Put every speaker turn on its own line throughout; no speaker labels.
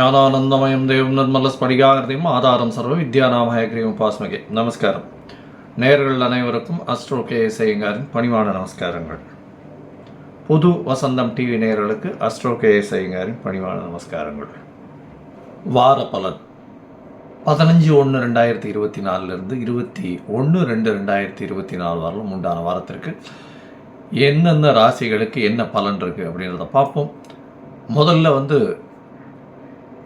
ஞானானந்தமயம் தேவம் நிர்மல ஸ்படிகாகிருதியும் ஆதாரம் சர்வ வித்யாநாமயக்ரியும் உபாஸ்மகே நமஸ்காரம். நேர்கள் அனைவருக்கும் அஸ்ட்ரோ கே செய்யுங்காரின் பணிவான நமஸ்காரங்கள். புது வசந்தம் டிவி நேர்களுக்கு அஸ்ட்ரோ கே செய்யுங்காரின் பணிவான நமஸ்காரங்கள். வார பலன். பதினஞ்சு ஒன்று ரெண்டாயிரத்தி இருபத்தி நாலுலேருந்து இருபத்தி ஒன்று ரெண்டு ரெண்டாயிரத்தி இருபத்தி நாலு வரலும் உண்டான வாரத்திற்கு என்னென்ன ராசிகளுக்கு என்ன பலன் இருக்குது அப்படின்றத பார்ப்போம். முதல்ல வந்து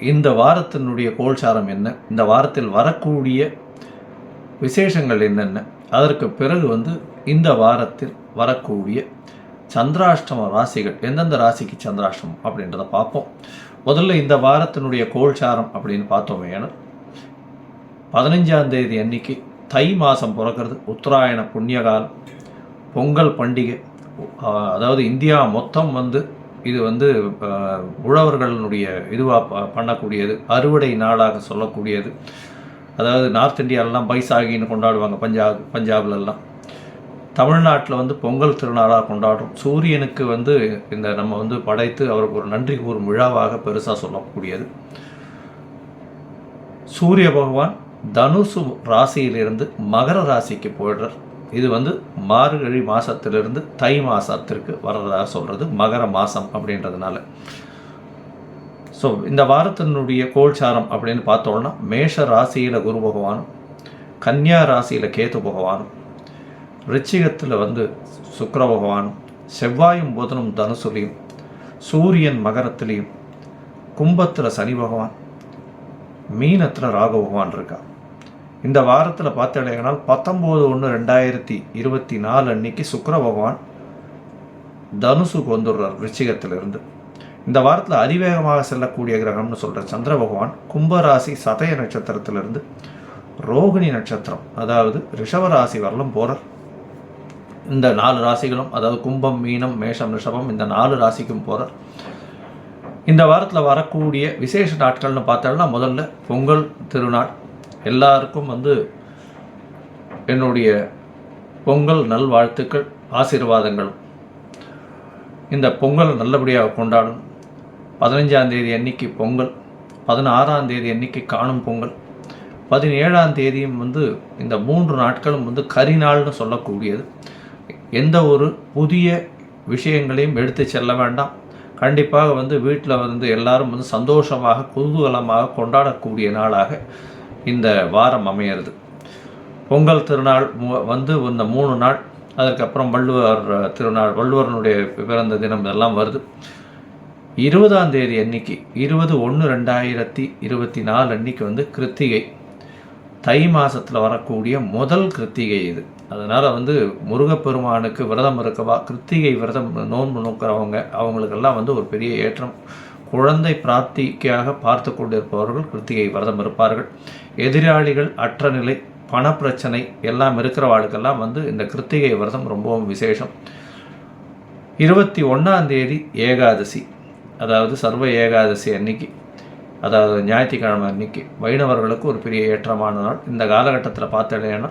இந்த வாரத்தினுடைய கோல்சாரம் என்ன? இந்த வாரத்தில் வரக்கூடிய விசேஷங்கள் என்னென்ன? அதற்கு பிறகு வந்து இந்த வாரத்தில் வரக்கூடிய சந்திராஷ்டம ராசிகள் எந்தெந்த ராசிக்கு சந்திராஷ்டமம் அப்படின்றத பார்ப்போம். முதல்ல இந்த வாரத்தினுடைய கோல்சாரம் அப்படின்னு பார்த்தோமே ஏன்னா பதினஞ்சாம் தேதி அன்னைக்கு தை மாதம் பிறக்கிறது உத்தராயண புண்ணியகாலம் பொங்கல் பண்டிகை அதாவது இந்தியா மொத்தம் வந்து இது வந்து உழவர்களுடைய இதுவாக பண்ணக்கூடியது அறுவடை நாளாக சொல்லக்கூடியது. அதாவது நார்த் இந்தியாவிலலாம் பைசாகின்னு கொண்டாடுவாங்க பஞ்சாப் பஞ்சாப்லலாம் தமிழ்நாட்டில் வந்து பொங்கல் திருநாளாக கொண்டாடுறோம். சூரியனுக்கு வந்து இந்த நம்ம வந்து படைத்து அவருக்கு ஒரு நன்றி கூறும் விழாவாக பெருசாக சொல்லக்கூடியது. சூரிய பகவான் தனுசு ராசியிலிருந்து மகர ராசிக்கு போயிடுறார். இது வந்து மார்கழி மாதத்திலிருந்து தை மாசத்திற்கு வர்றதாக சொல்கிறது மகர மாதம் அப்படின்றதுனால. ஸோ இந்த வாரத்தினுடைய கோல்சாரம் அப்படின்னு பார்த்தோம்னா மேஷ ராசியில் குரு பகவானும் கன்னியா ராசியில் கேது பகவானும் ரிச்சிகத்தில் வந்து சுக்கர பகவானும் செவ்வாயும் புதனும் தனுசுலையும் சூரியன் மகரத்திலையும் கும்பத்தில் சனி பகவான் மீனத்தில் ராகு பகவான் இருக்கான் இந்த வாரத்தில் பார்த்தீங்கன்னா பத்தொம்போது ஒன்று ரெண்டாயிரத்தி இருபத்தி நாலு அன்னைக்கு சுக்கர பகவான் தனுசுக்கு வந்துடுறார் ரிச்சிகத்திலிருந்து இந்த வாரத்தில் அதிவேகமாக செல்லக்கூடிய கிரகம்னு சொல்கிற சந்திர பகவான் கும்பராசி சதய நட்சத்திரத்திலிருந்து ரோகிணி நட்சத்திரம் அதாவது ரிஷவராசி வரலும் போகிறார் இந்த நாலு ராசிகளும் அதாவது கும்பம் மீனம் மேஷம் ரிஷபம் இந்த நாலு ராசிக்கும் போகிறார் இந்த வாரத்தில் வரக்கூடிய விசேஷ நாட்கள்னு பார்த்தோம்னா முதல்ல பொங்கல் திருநாள் எல்லாருக்கும் வந்து என்னுடைய பொங்கல் நல்வாழ்த்துக்கள் ஆசீர்வாதங்களும். இந்த பொங்கல் நல்லபடியாக கொண்டாடும் பதினஞ்சாம் தேதி அன்னைக்கு பொங்கல் பதினாறாம் தேதி அன்னைக்கு காணும் பொங்கல் பதினேழாம் தேதியும் வந்து இந்த மூன்று நாட்களும் வந்து கரிநாள்னு சொல்லக்கூடியது. எந்த ஒரு புதிய விஷயங்களையும் எடுத்து செல்ல வேண்டாம். கண்டிப்பாக வந்து வீட்டில் வந்து எல்லாரும் வந்து சந்தோஷமாக குதூகலமாக கொண்டாடக்கூடிய நாளாக இந்த வாரம் அமையிறது. பொங்கல் திருநாள் மு- வந்து இந்த மூணு நாள் அதுக்கப்புறம் வள்ளுவர் திருநாள் வள்ளுவரனுடைய பிறந்த தினம் இதெல்லாம் வருது. இருபதாம் தேதி அன்னைக்கு இருபது ஒன்று ரெண்டாயிரத்தி இருபத்தி நாலு அன்னைக்கு வந்து கிருத்திகை. தை மாதத்தில் வரக்கூடிய முதல் கிருத்திகை இது. அதனால் வந்து முருகப்பெருமானுக்கு விரதம் இருக்கவா கிருத்திகை விரதம் நோன்பு நோக்கிறவங்க அவங்களுக்கெல்லாம் வந்து ஒரு பெரிய ஏற்றம். குழந்தை பிராப்திக்காக பார்த்து கொண்டிருப்பவர்கள் கிருத்திகை விரதம் இருப்பார்கள். எதிராளிகள் அற்ற நிலை பணப்பிரச்சனை எல்லாம் இருக்கிறவாளுக்கெல்லாம் வந்து இந்த கிருத்திகை விரதம் ரொம்பவும் விசேஷம். இருபத்தி ஒன்றாம் தேதி ஏகாதசி அதாவது சர்வ ஏகாதசி அன்னைக்கு அதாவது ஞாயிற்றுக்கிழமை அன்னைக்கு வைணவர்களுக்கு ஒரு பெரிய ஏற்றமான நாள். இந்த காலகட்டத்தில் பார்த்தேன்னா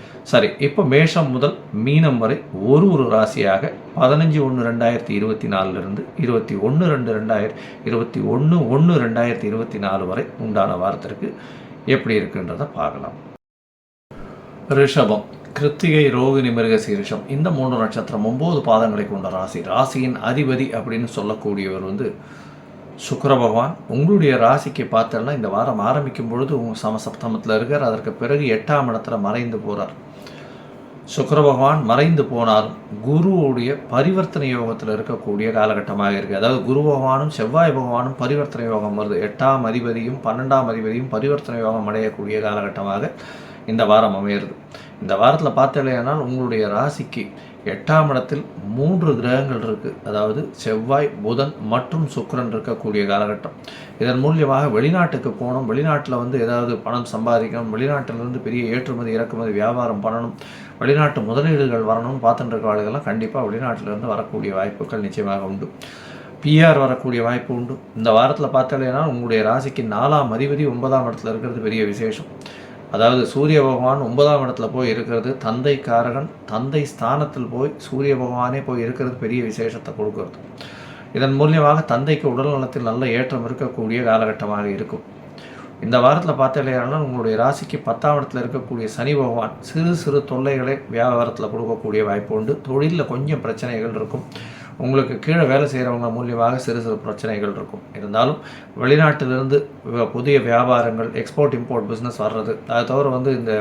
சரி இப்போ மேஷம் முதல் மீனம் வரை ஒரு ஒரு ராசியாக பதினஞ்சு ஒன்று ரெண்டாயிரத்தி இருபத்தி நாலுலேருந்து இருபத்தி ஒன்று ரெண்டு ரெண்டாயிரத்தி இருபத்தி ஒன்று ஒன்று ரெண்டாயிரத்தி இருபத்தி நாலு வரை உண்டான வாரத்திற்கு எப்படி இருக்குன்றதை பார்க்கலாம். ரிஷபம் கிருத்திகை ரோகிணி மிருகசீரிஷம் இந்த மூன்று நட்சத்திரம் ஒம்பது பாதங்களை கொண்ட ராசி. ராசியின் அதிபதி அப்படின்னு சொல்லக்கூடியவர் வந்து சுக்கர பகவான். உங்களுடைய ராசிக்கு பார்த்தோன்னா இந்த வாரம் ஆரம்பிக்கும் பொழுது உங்கள் சமசப்தமத்தில் இருக்கார். அதற்கு பிறகு எட்டாம் இடத்துல மறைந்து போகிறார் சுக்கர பகவான் மறைந்து போனாலும் குருவுடைய பரிவர்த்தனை யோகத்தில் இருக்கக்கூடிய காலகட்டமாக இருக்குது அதாவது குரு பகவானும் செவ்வாய் பகவானும் பரிவர்த்தனை யோகம் வருது. எட்டாம் அதிபதியும் பன்னெண்டாம் அதிபதியும் பரிவர்த்தனை யோகம் அடையக்கூடிய காலகட்டமாக இந்த வாரம் அமையிறது. இந்த வாரத்தில் பார்த்தலையானால் உங்களுடைய ராசிக்கு எட்டாம் இடத்தில் மூன்று கிரகங்கள் இருக்குது அதாவது செவ்வாய் புதன் மற்றும் சுக்கரன் இருக்கக்கூடிய காலகட்டம். இதன் மூலியமாக வெளிநாட்டுக்கு போகணும். வெளிநாட்டில் வந்து ஏதாவது பணம் சம்பாதிக்கணும். வெளிநாட்டிலிருந்து பெரிய ஏற்றுமதி இறக்குமதி வியாபாரம் பண்ணணும். வெளிநாட்டு முதலீடுகள் வரணும்னு பார்த்துட்டு இருக்க ஆளுகள்லாம் கண்டிப்பாக வெளிநாட்டிலிருந்து வரக்கூடிய வாய்ப்புகள் நிச்சயமாக உண்டு. பிஆர் வரக்கூடிய வாய்ப்பு உண்டு. இந்த வாரத்தில் பார்த்தாலேனா உங்களுடைய ராசிக்கு நாலாம் அதிபதி ஒன்பதாம் இடத்துல இருக்கிறது பெரிய விசேஷம். அதாவது சூரிய பகவான் ஒன்பதாம் இடத்துல போய் இருக்கிறது தந்தை காரகன் தந்தை ஸ்தானத்தில் போய் சூரிய பகவானே போய் இருக்கிறது பெரிய விசேஷத்தை கொடுக்கறது. இதன் மூலியமாக தந்தைக்கு உடல் நலத்தில் நல்ல ஏற்றம் இருக்கக்கூடிய காலகட்டமாக இருக்கும். இந்த வாரத்தில் பார்த்தாலேயானால் உங்களுடைய ராசிக்கு பத்தாம் இடத்துல இருக்கக்கூடிய சனி பகவான் சிறு சிறு தொல்லைகளை வியாபாரத்தில் கொடுக்கக்கூடிய வாய்ப்பு உண்டு. தொழிலில் கொஞ்சம் பிரச்சனைகள் இருக்கும். உங்களுக்கு கீழே வேலை செய்கிறவங்க மூலியமாக சிறு சிறு பிரச்சனைகள் இருக்கும். இருந்தாலும் வெளிநாட்டிலிருந்து புதிய வியாபாரங்கள் எக்ஸ்போர்ட் இம்போர்ட் பிஸ்னஸ் வர்றது அதை தவிர வந்து இந்த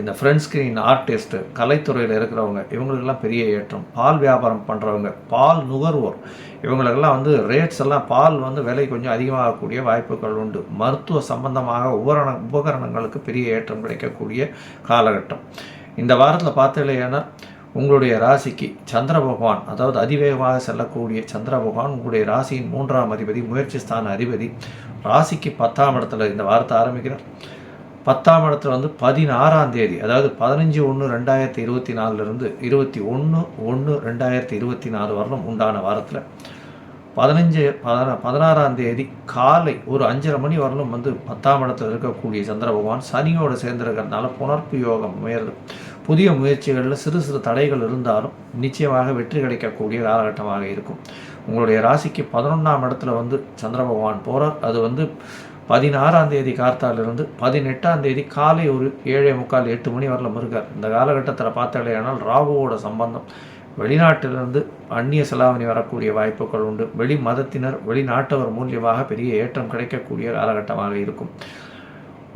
இந்த ஃப்ரெண்ட் ஸ்க்ரீன் ஆர்டிஸ்ட்டு கலைத்துறையில் இருக்கிறவங்க இவங்களுக்கெல்லாம் பெரிய ஏற்றம். பால் வியாபாரம் பண்ணுறவங்க பால் நுகர்வோர் இவங்களுக்கெல்லாம் வந்து ரேட்ஸ் எல்லாம் பால் வந்து விலை கொஞ்சம் அதிகமாகக்கூடிய வாய்ப்புகள் உண்டு. மருத்துவ சம்பந்தமாக உபகரண உபகரணங்களுக்கு பெரிய ஏற்றம் கிடைக்கக்கூடிய காலகட்டம். இந்த வாரத்தில் பார்த்தீங்கன்னா உங்களுடைய ராசிக்கு சந்திர பகவான் அதாவது அதிவேகமாக செல்லக்கூடிய சந்திர பகவான் உங்களுடைய ராசியின் மூன்றாம் அதிபதி முயற்சி ஸ்தான அதிபதி ராசிக்கு பத்தாம் இடத்துல இந்த வாரத்தை ஆரம்பிக்கிறார். பத்தாம் இடத்துல வந்து பதினாறாம் தேதி அதாவது பதினஞ்சு ஒன்று ரெண்டாயிரத்தி இருபத்தி நாலுலேருந்து இருபத்தி ஒன்று ஒன்று ரெண்டாயிரத்தி இருபத்தி நாலு வரலும் உண்டான வாரத்தில். பதினஞ்சு பதினா பதினாறாம் தேதி காலை ஒரு அஞ்சரை மணி வரலும் வந்து பத்தாம் இடத்துல இருக்கக்கூடிய சந்திர பகவான் சனியோடு சேர்ந்திருக்கிறதுனால புணர்ப்பு யோகம் முயல் புதிய முயற்சிகளில் சிறு சிறு தடைகள் இருந்தாலும் நிச்சயமாக வெற்றி கிடைக்கக்கூடிய காலகட்டமாக இருக்கும். உங்களுடைய ராசிக்கு பதினொன்றாம் இடத்துல வந்து சந்திர பகவான் போகிறார் அது வந்து பதினாறாம் தேதி கார்த்தாலிருந்து பதினெட்டாம் தேதி காலை ஒரு ஏழே முக்கால் எட்டு மணி வரலும் இருக்கார். இந்த காலகட்டத்தில் பார்த்தாலேயானால் ராகுவோட சம்பந்தம். வெளிநாட்டிலிருந்து அந்நிய செலாவணி வரக்கூடிய வாய்ப்புகள் உண்டு. வெளி மதத்தினர் வெளிநாட்டவர் மூலியமாக பெரிய ஏற்றம் கிடைக்கக்கூடிய காலகட்டமாக இருக்கும்.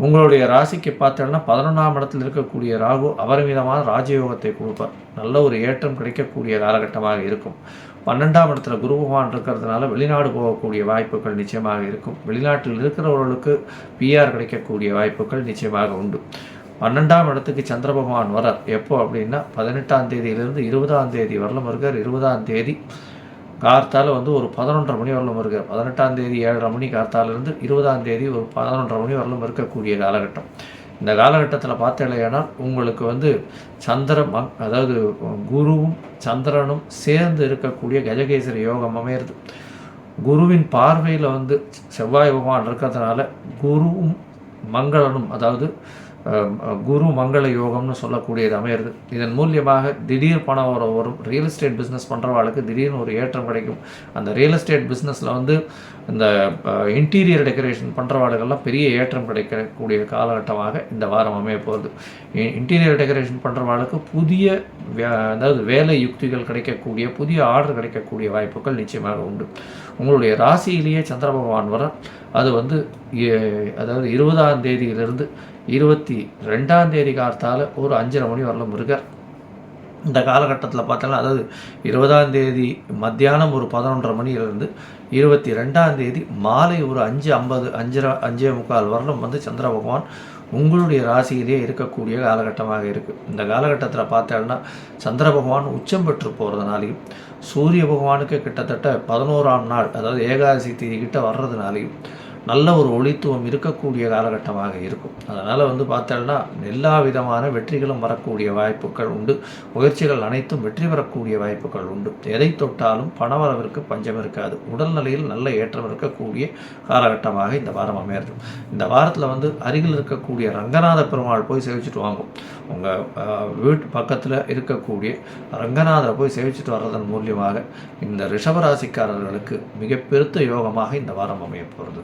உங்களுடைய ராசிக்கு பார்த்தோம்னா பதினொன்றாம் இடத்தில் இருக்கக்கூடிய ராகு அபரிமிதமான ராஜயோகத்தை கொடுப்பார். நல்ல ஒரு ஏற்றம் கிடைக்கக்கூடிய காலகட்டமாக இருக்கும். பன்னெண்டாம் இடத்துல குரு பகவான் இருக்கிறதுனால வெளிநாடு போகக்கூடிய வாய்ப்புகள் நிச்சயமாக இருக்கும். வெளிநாட்டில் இருக்கிறவர்களுக்கு பிஆர் கிடைக்கக்கூடிய வாய்ப்புகள் நிச்சயமாக உண்டு. பன்னெண்டாம் இடத்துக்கு சந்திர பகவான் வரார் எப்போ அப்படின்னா பதினெட்டாம் தேதியிலிருந்து இருபதாம் தேதி வரலும் இருக்கார். இருபதாம் தேதி கார்த்தால வந்து ஒரு பதினொன்றரை மணி வரலும் இருக்கார் பதினெட்டாம் தேதி ஏழரை மணி கார்த்தாலிருந்து இருபதாம் தேதி ஒரு பதினொன்றரை மணி வரலும் இருக்கக்கூடிய காலகட்டம். இந்த காலகட்டத்தில் பார்த்தீங்கன்னா உங்களுக்கு வந்து சந்திர மங் அதாவது குருவும் சந்திரனும் சேர்ந்து இருக்கக்கூடிய கஜகேசரி யோகம் அமையிறது. குருவின் பார்வையில் வந்து செவ்வாய் பகவான் இருக்கிறதுனால குருவும் மங்களனும் அதாவது குரு மங்கள யோகம்னு சொல்லக்கூடியது அமையிறது. இதன் மூலியமாக திடீர் பணம் வர வரும். ரியல் எஸ்டேட் பிஸ்னஸ் பண்ணுறவாளுக்கு திடீர்னு ஒரு ஏற்றம் கிடைக்கும். அந்த ரியல் எஸ்டேட் பிஸ்னஸில் வந்து இந்த இன்டீரியர் டெக்கரேஷன் பண்ணுறவாளுக்கெல்லாம் பெரிய ஏற்றம் கிடைக்கக்கூடிய காலகட்டமாக இந்த வாரம் அமைய போகுது. இன்டீரியர் டெக்கரேஷன் பண்ணுறவாளுக்கு புதிய வே- அதாவது வேலை யுக்திகள் கிடைக்கக்கூடிய புதிய ஆர்டர் கிடைக்கக்கூடிய வாய்ப்புகள் நிச்சயமாக உண்டு. உங்களுடைய ராசியிலேயே சந்திர பகவான் வர அது வந்து அதாவது இருபதாம் தேதியிலிருந்து இருபத்தி ரெண்டாம் தேதி காலத்தால் ஒரு அஞ்சரை மணி வரலும் இருக்கார் இந்த காலகட்டத்தில் பார்த்தோன்னா அதாவது இருபதாம் தேதி மத்தியானம் ஒரு பதினொன்றரை மணியிலிருந்து இருபத்தி ரெண்டாம் தேதி மாலை ஒரு அஞ்சு ஐம்பது அஞ்சரை அஞ்சே முக்கால் வரலும் வந்து சந்திர பகவான் உங்களுடைய ராசியிலே இருக்கக்கூடிய காலகட்டமாக இருக்குது இந்த காலகட்டத்தில் பார்த்தோம்னா சந்திர பகவான் உச்சம் பெற்று போகிறதுனாலையும் சூரிய பகவானுக்கு கிட்டத்தட்ட பதினோராம் நாள் அதாவது ஏகாதசி தேதி கிட்ட வர்றதுனாலையும் நல்ல ஒரு ஒளித்துவம் இருக்கக்கூடிய காலகட்டமாக இருக்கும். அதனால் வந்து பார்த்தோம்னா எல்லா விதமான வெற்றிகளும் வரக்கூடிய வாய்ப்புகள் உண்டு. முயற்சிகள் அனைத்தும் வெற்றி பெறக்கூடிய வாய்ப்புகள் உண்டு. எதை தொட்டாலும் பணவரவிற்கு பஞ்சம் இருக்காது. உடல்நிலையில் நல்ல ஏற்றம் இருக்கக்கூடிய காலகட்டமாக இந்த வாரம் அமையிறது இந்த வாரத்தில் வந்து அருகில் இருக்கக்கூடிய ரங்கநாத பெருமாள் போய் சேவிச்சுட்டு வாங்கும். உங்கள் வீட்டு பக்கத்தில் இருக்கக்கூடிய ரங்கநாதரை போய் சேவிச்சுட்டு வர்றதன் மூலியமாக இந்த ரிஷபராசிக்காரர்களுக்கு மிக பெருத்த யோகமாக இந்த வாரம் அமைய போகிறது